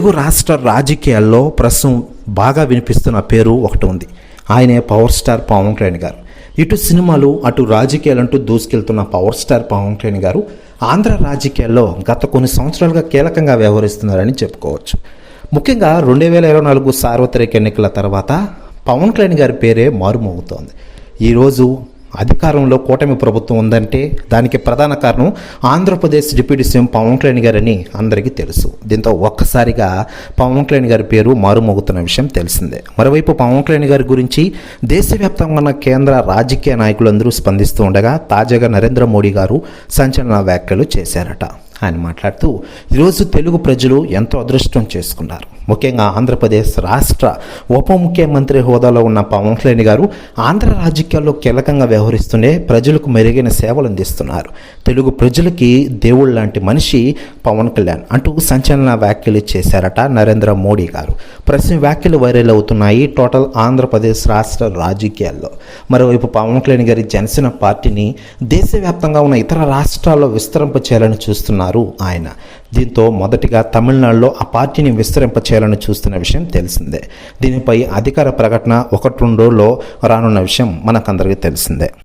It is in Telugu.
తెలుగు రాష్ట్ర రాజకీయాల్లో ప్రస్తుతం బాగా వినిపిస్తున్న పేరు ఒకటి ఉంది. ఆయనే పవర్ స్టార్ పవన్ కళ్యాణ్ గారు. ఇటు సినిమాలు అటు రాజకీయాలంటూ దూసుకెళ్తున్న పవర్ స్టార్ పవన్ కళ్యాణ్ గారు ఆంధ్ర రాజకీయాల్లో గత కొన్ని సంవత్సరాలుగా కీలకంగా వ్యవహరిస్తున్నారని చెప్పుకోవచ్చు. ముఖ్యంగా రెండు వేల ఇరవై నాలుగు సార్వత్రిక ఎన్నికల తర్వాత పవన్ కళ్యాణ్ గారి పేరే మారుమోగుతోంది. ఈరోజు అధికారంలో కూటమి ప్రభుత్వం ఉందంటే దానికి ప్రధాన కారణం ఆంధ్రప్రదేశ్ డిప్యూటీ సీఎం పవన్ కళ్యాణ్ గారని అందరికీ తెలుసు. దీంతో ఒక్కసారిగా పవన్ కళ్యాణ్ గారి పేరు మారుమోగుతున్న విషయం తెలిసిందే. మరోవైపు పవన్ కళ్యాణ్ గారి గురించి దేశవ్యాప్తంగా ఉన్న కేంద్ర రాజకీయ నాయకులందరూ స్పందిస్తూ ఉండగా తాజాగా నరేంద్ర మోడీ గారు సంచలన వ్యాఖ్యలు చేశారట. ఆయన మాట్లాడుతూ ఈరోజు తెలుగు ప్రజలు ఎంతో అదృష్టం చేసుకున్నారు. ముఖ్యంగా ఆంధ్రప్రదేశ్ రాష్ట్ర ఉప ముఖ్యమంత్రి హోదాలో ఉన్న పవన్ కళ్యాణ్ గారు ఆంధ్ర రాజకీయాల్లో కీలకంగా వ్యవహరిస్తూనే ప్రజలకు మెరుగైన సేవలు అందిస్తున్నారు. తెలుగు ప్రజలకి దేవుళ్ళ లాంటి మనిషి పవన్ కళ్యాణ్ అంటూ సంచలన వ్యాఖ్యలు చేశారట నరేంద్ర మోడీ గారు. ప్రశ్న వ్యాఖ్యలు వైరల్ అవుతున్నాయి టోటల్ ఆంధ్రప్రదేశ్ రాష్ట్ర రాజకీయాల్లో. మరోవైపు పవన్ కళ్యాణ్ గారి జనసేన పార్టీని దేశవ్యాప్తంగా ఉన్న ఇతర రాష్ట్రాల్లో విస్తరింప చేయాలని చూస్తున్నారు. ఆయన. దీంతో మొదటిగా తమిళనాడులో ఆ పార్టీని విస్తరింపచేయాలని చూస్తున్న విషయం తెలిసిందే. దీనిపై అధికార ప్రకటన ఒకటి రెండు రోజుల్లో రానున్న విషయం మనకందరికీ తెలిసిందే.